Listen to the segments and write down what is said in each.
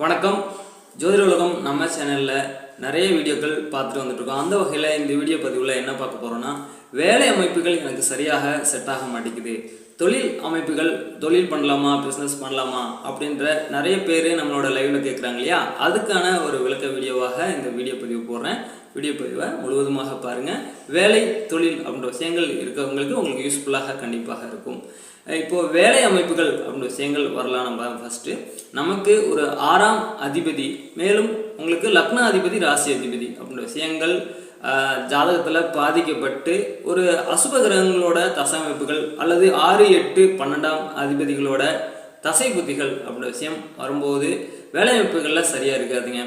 வணக்கம். ஜோதிட உலகம் நம்ம சேனலில் நிறைய வீடியோக்கள் பார்த்துட்டு வந்துட்டு இருக்கோம் அந்த வகையில் இந்த வீடியோ பதிவில் என்ன பார்க்க போகிறோன்னா வேலை அமைப்புகள் எனக்கு சரியாக செட் ஆக மாட்டேங்குது. தொழில் அமைப்புகள் தொழில் பண்ணலாமா பிஸ்னஸ் பண்ணலாமா அப்படின்ற நிறைய பேர் நம்மளோட லைவில் கேட்குறாங்க இல்லையா? அதுக்கான ஒரு விளக்க வீடியோவாக இந்த வீடியோ பதிவு போடுறேன். வீடியோ பதிவை முழுவதுமாக பாருங்கள் வேலை தொழில் அப்படின்ற விஷயங்கள் இருக்கிறவங்களுக்கு உங்களுக்கு யூஸ்ஃபுல்லாக கண்டிப்பாக இருக்கும். இப்போது வேலை அமைப்புகள் அப்படின்ற விஷயங்கள் வரலாம். நம்ம ஃபஸ்ட்டு நமக்கு ஒரு ஆறாம் அதிபதி மேலும் உங்களுக்கு லக்ன அதிபதி ராசி அதிபதி அப்படின்ற விஷயங்கள் ஜாதகத்தில் பாதிக்கப்பட்டு ஒரு அசுப கிரகங்களோட தசமைப்புகள் அல்லது ஆறு எட்டு பன்னெண்டாம் அதிபதிகளோட தசை புத்திகள் அப்படின்ற விஷயம் வரும்போது வேலையமைப்புகளில் சரியாக இருக்காதுங்க.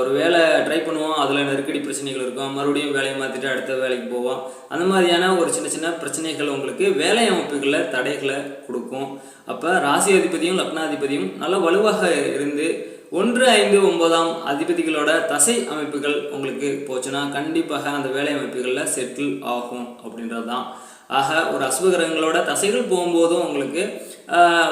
ஒரு வேலை ட்ரை பண்ணுவோம். அதில் நெருக்கடி பிரச்சனைகள் இருக்கும். மறுபடியும் வேலையை மாற்றிட்டு அடுத்த வேலைக்கு போவோம். அந்த மாதிரியான ஒரு சின்ன சின்ன பிரச்சனைகள் உங்களுக்கு வேலை அமைப்புகளில் தடைகளை கொடுக்கும். அப்போ ராசி அதிபதியும் லக்னாதிபதியும் நல்ல வலுவாக இருந்து ஒன்று ஐந்து ஒன்பதாம் அதிபதிகளோட தசை அமைப்புகள் உங்களுக்கு போச்சுன்னா கண்டிப்பாக அந்த வேலை அமைப்புகளில் செட்டில் ஆகும் அப்படின்றது தான் ஆக ஒரு அசுப கிரகங்களோட தசைகள் போகும்போதும் உங்களுக்கு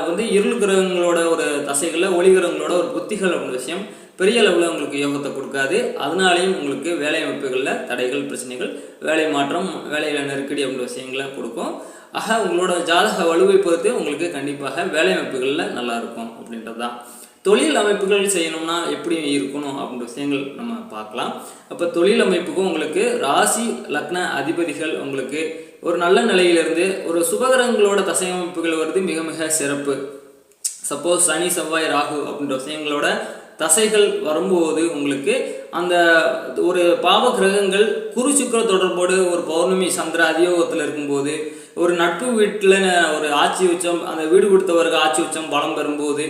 வந்து இருள் கிரகங்களோட ஒரு தசைகளில் ஒளி கிரகங்களோட ஒரு புத்திகள் அப்படின்ற விஷயம் பெரிய அளவில் உங்களுக்கு யோகத்தை கொடுக்காது. அதனாலையும் உங்களுக்கு வேலை அமைப்புகளில் தடைகள் பிரச்சனைகள் வேலை மாற்றம் வேலையில் நெருக்கடி அப்படின்ற விஷயங்களை கொடுக்கும். ஆக உங்களோட ஜாதக வலுவை பொறுத்து உங்களுக்கு கண்டிப்பாக வேலை அமைப்புகளில் நல்லாயிருக்கும் அப்படின்றது தான் தொழில் அமைப்புகள் செய்யணும்னா எப்படி இருக்கணும் அப்படின்ற விஷயங்கள் நம்ம பார்க்கலாம். அப்போ தொழில் அமைப்புக்கும் உங்களுக்கு ராசி லக்ன அதிபதிகள் உங்களுக்கு ஒரு நல்ல நிலையிலிருந்து ஒரு சுபகரங்களோட தசை அமைப்புகள் வருது மிக மிக சிறப்பு. சப்போஸ் சனி செவ்வாய் ராகு அப்படின்ற விஷயங்களோட தசைகள் வரும்போது உங்களுக்கு அந்த ஒரு பாவ கிரகங்கள் குரு சுக்கிர தொடர்போடு ஒரு பௌர்ணமி சந்திர அதியோகத்தில் இருக்கும்போது ஒரு நட்பு வீட்டில் ஒரு ஆட்சி உச்சம் அந்த வீடு கொடுத்தவருக்கு ஆட்சி உச்சம் பலம் பெறும்போது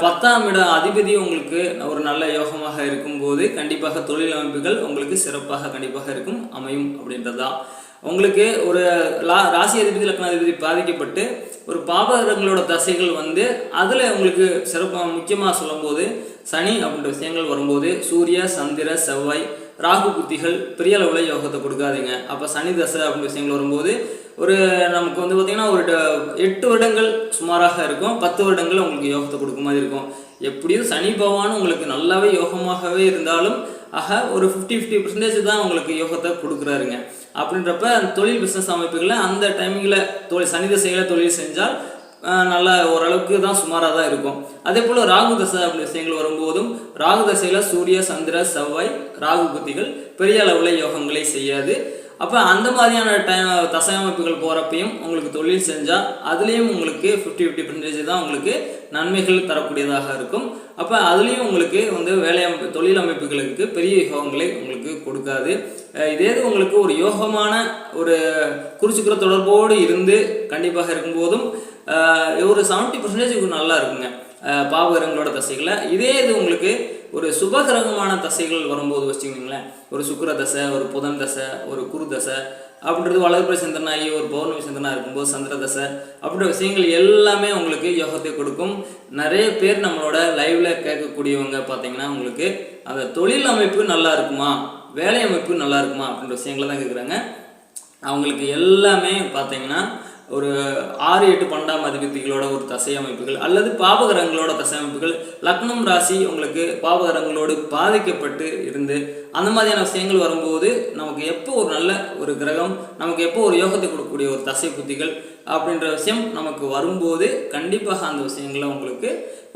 பத்தாம் இடம் அதிபதி உங்களுக்கு ஒரு நல்ல யோகமாக இருக்கும்போது கண்டிப்பாக தொழில் அமைப்புகள் உங்களுக்கு சிறப்பாக கண்டிப்பாக இருக்கும் அமையும் அப்படின்றதுதான் உங்களுக்கு ஒரு லா ராசி அதிபதி லக்னாதிபதி பாதிக்கப்பட்டு ஒரு பாபகரங்களோட தசைகள் வந்து அதில் உங்களுக்கு சிறப்பாக முக்கியமாக சொல்லும்போது சனி அப்படின்ற விஷயங்கள் வரும்போது சூரிய சந்திர செவ்வாய் ராகு புத்திகள் பெரிய அளவில் யோகத்தை கொடுக்காதீங்க. அப்போ சனி தசை அப்படின்ற விஷயங்கள் வரும்போது ஒரு நமக்கு வந்து பார்த்திங்கன்னா ஒரு ட- எட்டு வருடங்கள் சுமாராக இருக்கும். பத்து வருடங்கள் உங்களுக்கு யோகத்தை கொடுக்க மாதிரி இருக்கும். எப்படியும் சனி பகவான் உங்களுக்கு நல்லாவே யோகமாகவே இருந்தாலும் ஆக ஒரு ஃபிஃப்டி ஃபிஃப்டி பர்சன்டேஜ் தான் உங்களுக்கு யோகத்தை கொடுக்குறாருங்க. அப்படின்றப்ப அந்த தொழில் பிஸ்னஸ் அமைப்புகளை அந்த டைமிங்கில் தொழில் சனி திசையில் தொழில் செஞ்சால் நல்ல ஓரளவுக்கு தான் சுமாராக தான் இருக்கும். அதே போல் ராகு தசை அப்படி விஷயங்கள் வரும்போதும் ராகு தசையில் சூரிய சந்திர செவ்வாய் ராகு புத்திகள் பெரிய அளவில் யோகங்களை செய்யாது. அப்போ அந்த மாதிரியான டைம் தசை அமைப்புகள் போகிறப்பையும் உங்களுக்கு தொழில் செஞ்சால் அதுலேயும் உங்களுக்கு ஃபிஃப்டி ஃபிஃப்டி பர்சன்டேஜ் தான் உங்களுக்கு நன்மைகள் தரக்கூடியதாக இருக்கும். அப்போ அதுலேயும் உங்களுக்கு வந்து வேலை அமைப்பு தொழில் அமைப்புகளுக்கு பெரிய யோகங்களை உங்களுக்கு கொடுக்காது. இதே இது உங்களுக்கு ஒரு யோகமான ஒரு குறிச்சுக்கிற தொடர்போடு இருந்து கண்டிப்பாக இருக்கும்போதும் ஒரு செவன்ட்டி பர்சன்டேஜ் நல்லா இருக்குங்க. பாவகரங்களோட பாவகிரகங்களோட தசைகளை. இதே இது உங்களுக்கு ஒரு சுபகிரகமான தசைகள் வரும்போது வச்சுக்கிங்களேன். ஒரு சுக்கர தசை ஒரு புதன் தசை ஒரு குரு தசை அப்படின்றது வளர்ப்பு சந்திரனாகி ஒரு பௌர்ணமி சந்திரனா இருக்கும்போது சந்திர தசை அப்படின்ற விஷயங்கள் எல்லாமே உங்களுக்கு யோகத்தை கொடுக்கும். நிறைய பேர் நம்மளோட லைவ்ல கேட்கக்கூடியவங்க பார்த்தீங்கன்னா உங்களுக்கு அந்த தொழில் அமைப்பு நல்லா இருக்குமா வேலை அமைப்பு நல்லா இருக்குமா அப்படின்ற விஷயங்களை தான் கேட்குறாங்க. அவங்களுக்கு எல்லாமே பார்த்தீங்கன்னா ஒரு ஆறு எட்டு பன்னெண்டாம் அதிபதிகளோட ஒரு தசை அமைப்புகள் அல்லது பாபகரங்களோட தசை அமைப்புகள் லக்னம் ராசி உங்களுக்கு பாபகரங்களோடு பாதிக்கப்பட்டு இருந்து அந்த மாதிரியான விஷயங்கள் வரும்போது நமக்கு எப்போ ஒரு நல்ல ஒரு கிரகம் நமக்கு எப்போ ஒரு யோகத்தை கொடுக்கக்கூடிய ஒரு தசை புத்திகள் அப்படின்ற விஷயம் நமக்கு வரும்போது கண்டிப்பாக அந்த விஷயங்களை உங்களுக்கு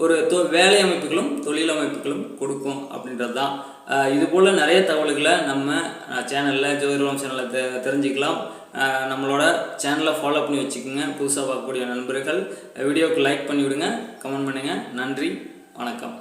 ஒரு தொ வேலை அமைப்புகளும் தொழில் அமைப்புகளும் கொடுக்கும் அப்படின்றது தான். இது போல் நிறைய தகவல்களை நம்ம சேனலில் ஜோதிர்வம் சேனலில் தெ தெரிஞ்சுக்கலாம். நம்மளோட சேனலை ஃபாலோ பண்ணி வச்சுக்கோங்க. புதுசாக பார்க்கக்கூடிய நண்பர்கள் வீடியோவுக்கு லைக் பண்ணி விடுங்க கமெண்ட் பண்ணுங்கள் நன்றி வணக்கம்.